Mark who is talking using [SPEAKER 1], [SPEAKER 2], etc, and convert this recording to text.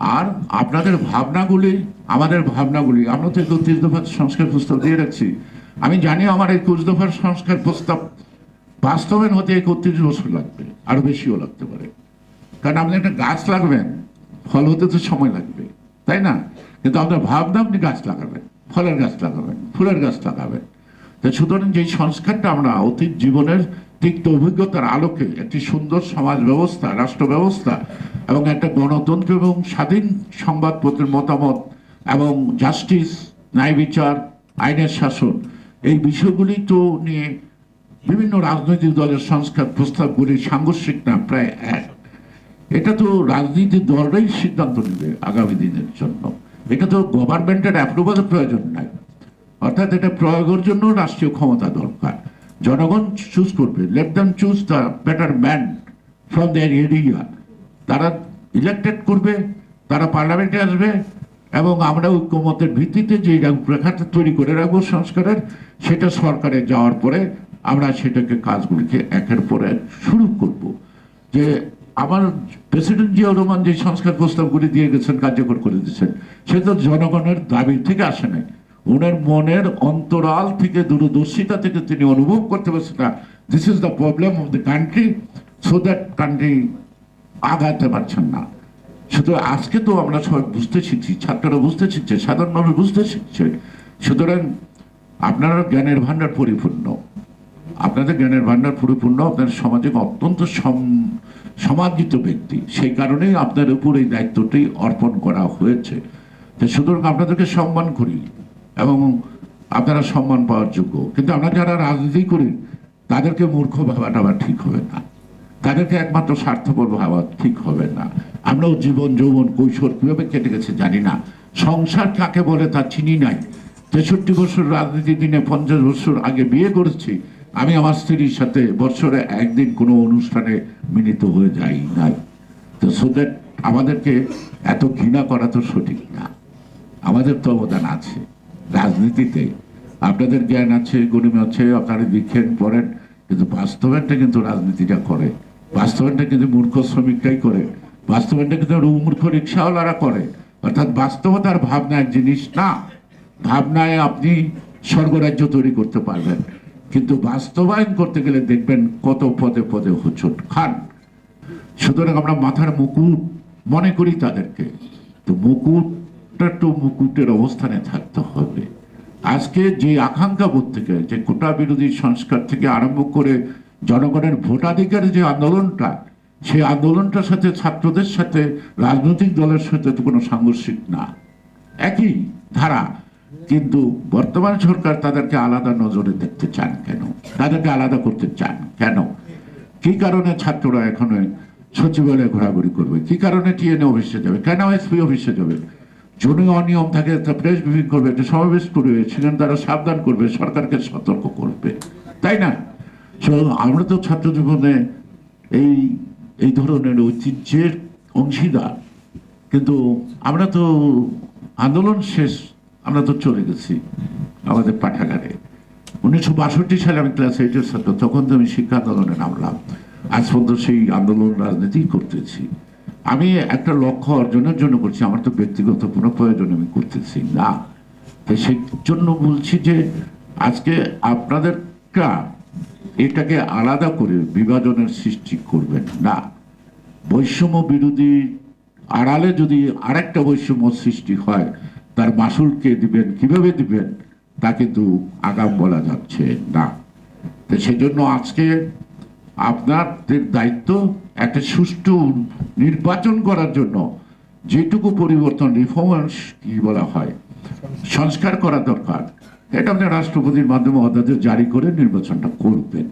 [SPEAKER 1] আর আপনাদের ভাবনাগুলি, আমাদের ভাবনাগুলি, আমরা তো একত্রিশ দফার সংস্কার প্রস্তাব দিয়ে রাখছি। আমি জানি আমার একুশ দফার সংস্কার প্রস্তাব বাস্তবায়ন হতে একত্রিশ বছর লাগবে, আরও বেশিও লাগতে পারে। কারণ আপনি একটা গাছ লাগবেন, ফল হতে তো সময় লাগবে, তাই না? কিন্তু আপনার ভাবনা আপনি গাছ লাগাবেন, ফলের গাছ লাগাবেন, ফুলের গাছ লাগাবেন। তো সুতরাং যে সংস্কারটা আমরা অতীত জীবনের তিক্ত অভিজ্ঞতার আলোকে একটি সুন্দর সমাজ ব্যবস্থা, রাষ্ট্র ব্যবস্থা এবং একটা গণতন্ত্র এবং স্বাধীন সংবাদপত্রের মতামত এবং জাস্টিস, ন্যায় বিচার, আইনের শাসন, এই বিষয়গুলি তো নিয়ে বিভিন্ন রাজনৈতিক দলের সংস্কার প্রস্তাবগুলি সাংঘর্ষিক না, প্রায় এক। এটা তো রাজনীতির দলরাই সিদ্ধান্ত নেবে আগামী দিনের জন্য। এটা তো গভর্নমেন্টের অ্যাপ্রুভালের প্রয়োজন নাই। অর্থাৎ এটা প্রয়োগের জন্য রাষ্ট্রীয় ক্ষমতা দরকার। জনগণ চুজ করবে। Let choose the better man from their area তারা ইলেক্টেড করবে, তারা পার্লামেন্টে আসবে এবং আমরা ঐক্যমতের ভিত্তিতে যে রূপরেখাটা তৈরি করে রাখব সংস্কারের, সেটা সরকারে যাওয়ার পরে আমরা সেটাকে কাজগুলিকে একের পর এক শুরু করব। যে আমার প্রেসিডেন্ট জিয়া রহমান যে সংস্কার প্রস্তাবগুলি দিয়ে গেছেন, কার্যকর করে দিয়েছেন সে তো জনগণের দাবি থেকে আসে নাই। ওনার মনের অন্তরাল থেকে দূরদর্শিতা থেকে তিনি অনুভব করতে পারছেন না। This is the problem of the country so that country আগাতে পারছেন না। শুধু আজকে তো আমরা সবাই বুঝতে শিখছি, ছাত্ররা বুঝতে শিখছে সাধারণ মানুষ বুঝতে শিখছে। সুতরাং আপনারা জ্ঞানের ভান্ডার পরিপূর্ণ। আপনাদের জ্ঞানের ভান্ডার পরিপূর্ণ আপনার সমাজে অত্যন্ত সম- সমাদৃত ব্যক্তি। সেই কারণেই আপনার উপর এই দায়িত্বটি অর্পণ করা হয়েছে। সুতরাং আপনাদেরকে সম্মান করি। এবং আপনারা সম্মান পাওয়ার যোগ্য। কিন্তু আমরা যারা রাজনীতি করি, তাদেরকে মূর্খ ভাবাটা আবার ঠিক হবে না। তাদেরকে একমাত্র স্বার্থপর ভাবা ঠিক হবে না। আমরাও জীবন, যৌবন, কৈশোর কীভাবে কেটে গেছে জানি না। সংসার কাকে বলে তা চিনি নাই। তেষট্টি বছর রাজনীতি দিনে, পঞ্চাশ বছর আগে বিয়ে করেছি। আমি আমার স্ত্রীর সাথে বছরে একদিন কোনো অনুষ্ঠানে মিলিত হয়ে যাই নাই। তো সো দ্যাট আমাদেরকে এত ঘৃণা করা তো সঠিক না। আমাদের তো অবদান আছে। রাজনীতিতে। আপনাদের জ্ঞান আছে গরিমা আছে আপনারা লিখেন পড়েন কিন্তু বাস্তবায়নটা কিন্তু রাজনীতিটা করে। বাস্তবায়নটা কিন্তু মূর্খ শ্রমিকরাই করে। বাস্তবায়নটা কিন্তু মূর্খ রিক্সাওয়ালারা করে। অর্থাৎ বাস্তবতার ভাবনা এক জিনিস না। ভাবনায় আপনি স্বর্গরাজ্য তৈরি করতে পারবেন। কিন্তু বাস্তবায়ন করতে গেলে দেখবেন কত পদে পদে হোঁচট খান। সুতরাং আমরা মাথার মুকুট মনে করি তাদেরকে। তো মুকুটটা তো মুকুটের অবস্থানে থাকতে হবে। আজকে যে আকাঙ্ক্ষা বোধ থেকে, যে কোটা বিরোধী সংস্কার থেকে আরম্ভ করে জনগণের ভোটাধিকারের যে আন্দোলনটা, সেই আন্দোলনটার সাথে ছাত্রদের সাথে, রাজনৈতিক দলের সাথে তো কোনো সাংঘর্ষিক না। একই ধারা, কিন্তু বর্তমান সরকার তাদেরকে আলাদা নজরে দেখতে চান কেন? তাদেরকে আলাদা করতে চান কেন? কি কারণে ছাত্ররা এখন সচিবালয়ে ঘোরাঘুরি করবে? কি কারণে টিএনএ অফিসে যাবে? কেন এসপি অফিসে যাবে? যদি অনিয়ম থাকে তা প্রেস ব্রিফিং করবে, একটা সমাবেশ করবে, সেখানে তারা সাবধান করবে, সরকারকে সতর্ক করবে। তাই না? আমরা তো ছাত্র জীবনে এই এই ধরনের ঐতিহ্যের অংশীদার। কিন্তু আমরা তো আন্দোলন শেষ, আমরা তো চলে গেছি আমাদের পাঠাগারে। উনিশশো বাষট্টি সালে আমি ক্লাস এইটের ছাত্র, তখন তো আমি শিক্ষা আন্দোলনে নামলাম। আজ পর্যন্ত সেই আন্দোলন রাজনীতি করতেছি। আমি একটা লক্ষ্য অর্জনের জন্য করছি আমার তো ব্যক্তিগত কোনো প্রয়োজন আমি করতেছি না। তাই সেই জন্য বলছি যে, আজকে আপনাদেরটা এটাকে আলাদা করে বিভাজনের সৃষ্টি করবেন না। বৈষম্য বিরোধী আড়ালে যদি আরেকটা বৈষম্য সৃষ্টি হয়, তার মাসুলকে দিবেন, কীভাবে দিবেন, তা কিন্তু আগাম বলা যাচ্ছে না। তো সেজন্য আজকে আপনাদের দায়িত্ব একটা সুষ্ঠু নির্বাচন করার জন্য যেটুকু পরিবর্তন রিফর্মস কি বলা হয়, সংস্কার করা দরকার, এটা আপনি রাষ্ট্রপতির মাধ্যমে অধ্যাদেশ জারি করে নির্বাচনটা করবেন।